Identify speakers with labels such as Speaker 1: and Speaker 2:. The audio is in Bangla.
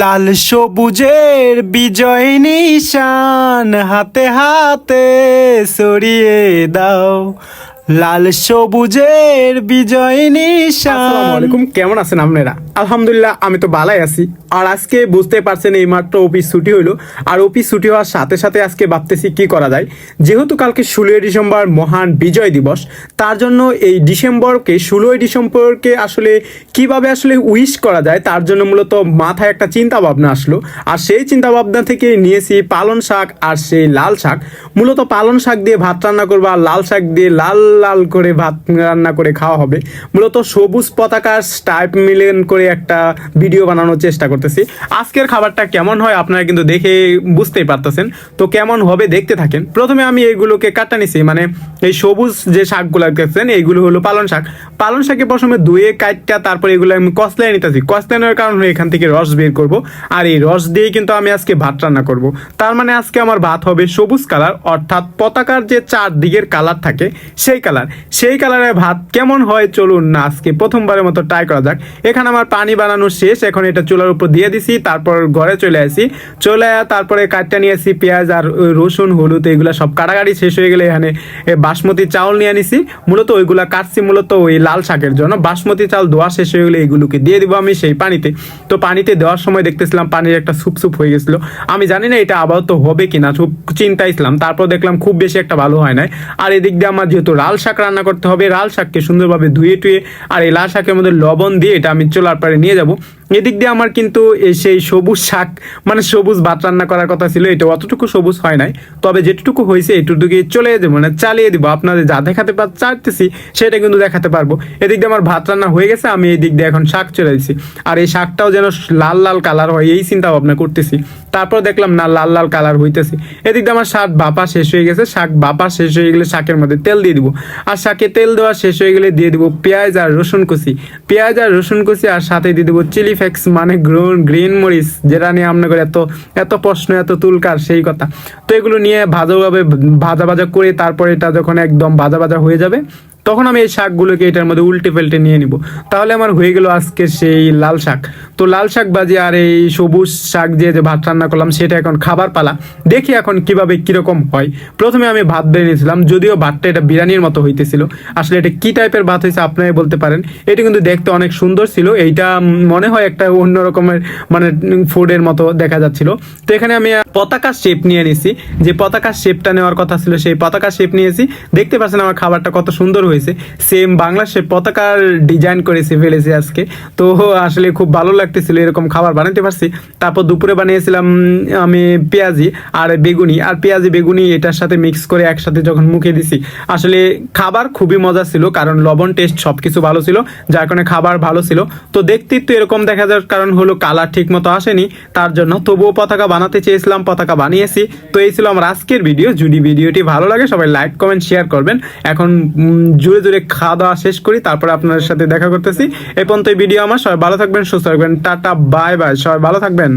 Speaker 1: লাল সবুজের বিজয় নিশান হাতে হাতে সরিয়ে দাও। লাল সবুজের বিজয় নিশান।
Speaker 2: কেমন আছেন আপনারা? আলহামদুলিল্লাহ, আমি তো ভালাই আছি। আর আজকে বুঝতে পারছেন এই মাত্র অফিস ছুটি হইল। আর অফিস ছুটি হওয়ার সাথে সাথে আজকে ভাবতেছি কি করা যায়? যেহেতু কালকে ষোলোই ডিসেম্বর মহান বিজয় দিবস, তার জন্য এই ডিসেম্বরকে, ষোলোই ডিসেম্বরকে আসলে কীভাবে আসলে উইশ করা যায়, তার জন্য মূলত মাথায় একটা চিন্তা ভাবনা আসলো। আর সেই চিন্তা ভাবনা থেকে নিয়েছি পালন শাক আর সেই লাল শাক। মূলত পালন শাক দিয়ে ভাত রান্না করব লাল শাক দিয়ে লাল লাল করে ভাত রান্না করে খাওয়া হবে। মূলত সবুজ পতাকার স্টাইপ মিলেন করে একটা ভিডিও বানানোর চেষ্টা করতেছি। আজকের খাবারটা কেমন হয় আপনারা কিন্তু দেখে বুঝতেই পারতেছেন। তো কেমন হবে দেখতে থাকেন। প্রথমে আমি এইগুলোকে কাটা নিছি। মানে এই সবুজ যে শাকগুলো দেখছেন, এইগুলো হলো পালন শাক। পালন শাকে প্রথমে ধুয়ে কাটটা তারপরে এগুলো আমি কসলাই নিতেছি। কসলানোর কারণে এখান থেকে রস বের করব। আর এই রস দিয়ে কিন্তু আমি আজকে ভাত রান্না করব। তার মানে আজকে আমার ভাত হবে সবুজ কালার, অর্থাৎ পতাকার যে চারদিকের কালার থাকে, সেই কালার সেই কালারের ভাত কেমন হয় চলুন না, আজকে প্রথমবারের মতো ট্রাই করা যাক। এখানে আমার পানি বানানো শেষ, এখন এটা চুলার উপর দিয়ে দিছি, তারপর ঘরে চলে আসি। চলে আয়া তারপরে কাটটা নিয়ে আসি, পেঁয়াজ আর রসুন, হলুদ, এগুলো সব কাটাকাটি শেষ হয়ে গেলে এখানে বাসমতি চাউল নিয়ে আনিছি। মূলত ওইগুলা কাটছি, মূলত ওই লাল শাকের জন্য। বাসমতি চাউল ধোয়া শেষ হয়ে গেলে এগুলোকে দিয়ে দিব আমি সেই পানিতে। তো পানিতে দেওয়ার সময় দেখতেছিলাম পানির একটা সুপ সুপ হয়ে গেছিল। আমি জানি না এটা আবার তো হবে কিনা, খুব চিন্তাইছিলাম তারপর দেখলাম খুব বেশি একটা ভালো হয় নাই। আর এদিক দিয়ে আমার যেহেতু লাল শাক রান্না করতে হবে। লাল শাককে সুন্দরভাবে ধুয়ে টুয়ে আর এই লাল শাকের মধ্যে লবণ দিয়ে এটা আমি চোলার পারে নিয়ে যাব। এদিক দিয়ে আমার কিন্তু সেই সবুজ শাক মানে সবুজ ভাত রান্না করার কথা ছিল এটা অতটুকু সবুজ হয় নাই। তবে যেটুকু হয়েছে এটুকুকে চলে যাব মানে চালিয়ে দিব। আপনাদের যা দেখাতে পার চাইতেছি, সেটা কিন্তু দেখাতে পারব। এদিক দিয়ে আমার ভাত রান্না হয়ে গেছে, আমি এই দিক দিয়ে এখন শাক চলে দিছি আর এই শাকটাও যেন লাল লাল কালার হয়, এই চিন্তা ভাবনা করতেছি। তারপর দেখলাম, না, লাল লাল কালার হইতেছে। এদিক দিয়ে আমার শাক বাপা শেষ হয়ে গেছে, শাক বাপা শেষ হয়ে গেলে শাকের মধ্যে তেল দিয়ে দিব। আর শাকে তেল দেওয়া শেষ হয়ে গেলে দিয়ে দিব পেঁয়াজ আর রসুন কুচি। পেঁয়াজ আর রসুন কুচি আর সাথে দিয়ে দেবো চিলি ফ্লেক্স মানে গ্রুন গ্রিন মরিচ, যেটা নিয়ে আপনাদের এত এত প্রশ্ন, এত তুলকার, সেই কথা। তো এগুলো নিয়ে ভাজাভাবে ভাজা ভাজা করে তারপরে এটা যখন একদম ভাজা ভাজা হয়ে যাবে তখন আমি এই শাকগুলোকে এটার মধ্যে উল্টে ফেলটে নিয়ে নিব। তাহলে আমার হয়ে গেল আজকে সেই লাল শাক। তো লাল শাক বাজি আর এই সবুজ শাক দিয়ে যে ভাত রান্না করলাম, সেটা এখন খাবার পালা। দেখি এখন কীভাবে কীরকম হয়। প্রথমে আমি ভাত বেড়ে নিয়েছিলাম, যদিও ভাতটা এটা বিরিয়ানির মতো হইতেছিল। আসলে এটা কি টাইপের ভাত হয়েছে আপনারাই বলতে পারেন। এটা কিন্তু দেখতে অনেক সুন্দর ছিল। এইটা মনে হয় একটা অন্য রকমের মানে ফুডের মতো দেখা যাচ্ছিল। তো এখানে আমি পতাকা শেপ নিয়ে নিয়েছি যে পতাকা শেপটা নেওয়ার কথা ছিল, সেই পতাকা শেপ নিয়েছি। দেখতে পাচ্ছেন আমার খাবারটা কত সুন্দর হয়েছে। সেম বাংলা শেপ পতাকার ডিজাইন করেছি ফেলেছি আজকে। তো আসলে খুব ভালো লাগতেছিল এরকম খাবার বানাতে পারছি। তারপর দুপুরে বানিয়েছিলাম আমি পেঁয়াজি আর বেগুনি। আর পেঁয়াজি, বেগুনি এটার সাথে মিক্স করে একসাথে যখন মুখে দিছি, আসলে খাবার খুবই মজা ছিল, কারণ লবণ টেস্ট সব কিছু ভালো ছিল, যার কারণে খাবার ভালো ছিল। তো দেখতে তো এরকম দেখা যাওয়ার কারণ হলো কালার ঠিক মতো আসেনি, তার জন্য তবুও পতাকা বানাতে চেয়েছিলাম, পতাকা বানিয়েছি। তো এই ছিল আমার আজকের ভিডিও যদি ভিডিওটি ভালো লাগে, সবাই লাইক কমেন্ট শেয়ার করবেন। এখন জুড়ে জুড়ে খাওয়া দাওয়া শেষ করি, তারপরে আপনাদের সাথে দেখা করতেছি। এই পর্যন্ত ভিডিও আমার, সবাই ভালো থাকবেন, সুস্থ থাকবেন, টাটা, বাই বাই, সবাই ভালো থাকবেন।